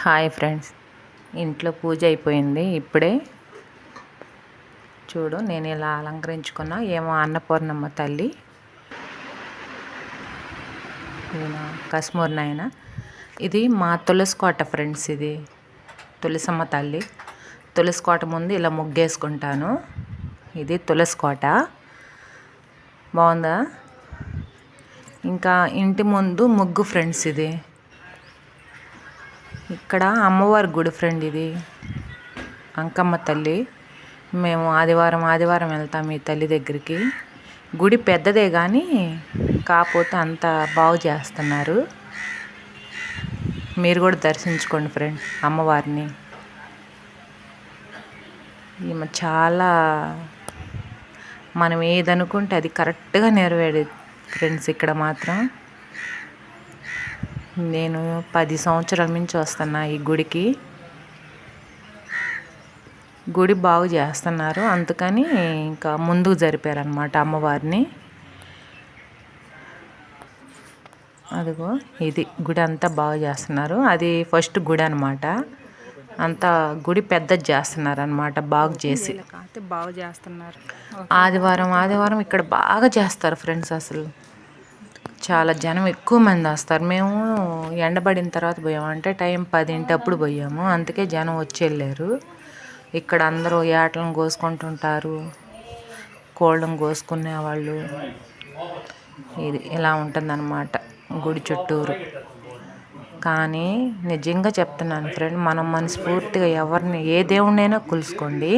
Hi friends. ఇంట్లో పూజ అయిపోయింది. ఇప్పుడే చూడు నేను ఇలా అలంకరించుకున్నా. ఏమో అన్నపూర్ణమ్మ తల్లి. ఈయన నాయన. ఇది మా తులసి కోట ఫ్రెండ్స్ ఇది. తులసమ్మ తల్లి. తులసి కోట ముందు ఇలా ముగ్గేసుకుంటాను. ఇది తులసి కోట. బాగుందా? ఇంకా ఇంటి ముందు ముగ్గు ఫ్రెండ్స్ ఇది. ఇక్కడ అమ్మవారి గుడి ఫ్రెండ్ ఇది. అంకమ్మ తల్లి. మేము ఆదివారం ఆదివారం వెళ్తాం ఈ తల్లి దగ్గరికి. గుడి పెద్దదే కానీ కాకపోతే అంత బాగు చేస్తున్నారు. మీరు కూడా దర్శించుకోండి ఫ్రెండ్ అమ్మవారిని. ఈమె చాలా మనం ఏదనుకుంటే అది కరెక్ట్గా నెరవేరేది ఫ్రెండ్స్ ఇక్కడ మాత్రం. నేను పది సంవత్సరాల నుంచి వస్తున్నా ఈ గుడికి. గుడి బాగు చేస్తున్నారు. అందుకని ఇంకా ముందుకు జరిపారనమాట అమ్మవారిని. అదిగో ఇది గుడి అంతా బాగు చేస్తున్నారు. అది ఫస్ట్ గుడి అనమాట అంతా గుడి పెద్దది చేస్తున్నారు అనమాట బాగు చేసి. బాగు చేస్తున్నారు. ఆదివారం ఆదివారం ఇక్కడ బాగా చేస్తారు ఫ్రెండ్స్ అసలు. చాలా జనం ఎక్కువ మంది వస్తారు. మేము ఎండబడిన తర్వాత పోయాము. అంటే టైం పదింటప్పుడు పోయాము. అందుకే జనం వచ్చి వెళ్ళారు. ఇక్కడ అందరూ ఏటలను కోసుకుంటుంటారు. కోళ్ళను కోసుకునే వాళ్ళు. ఇది ఇలా ఉంటుందన్నమాట గుడి చుట్టూరు. కానీ నిజంగా చెప్తున్నాను ఫ్రెండ్ మనం మనస్ఫూర్తిగా ఎవరిని ఏ దేవుడినైనా కొలుసుకోండి.